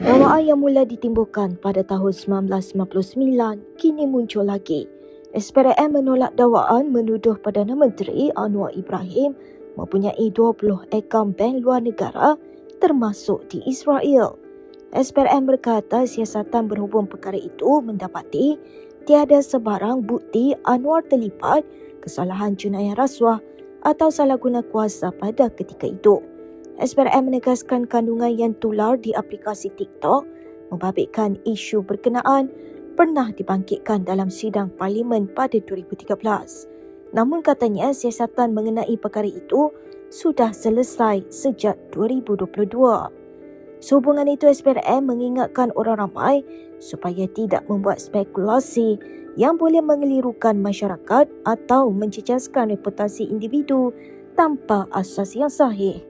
Dakwaan yang mula ditimbulkan pada tahun 1999 kini muncul lagi. SPRM menolak dakwaan menuduh Perdana Menteri Anwar Ibrahim mempunyai 20 akaun bank luar negara termasuk di Israel. SPRM berkata siasatan berhubung perkara itu mendapati tiada sebarang bukti Anwar terlibat kesalahan jenayah rasuah atau salah guna kuasa pada ketika itu. SPRM menegaskan kandungan yang tular di aplikasi TikTok membabitkan isu berkenaan pernah dibangkitkan dalam sidang parlimen pada 2013. Namun katanya siasatan mengenai perkara itu sudah selesai sejak 2022. Sehubungan itu SPRM mengingatkan orang ramai supaya tidak membuat spekulasi yang boleh mengelirukan masyarakat atau mencecaskan reputasi individu tanpa asas yang sahih.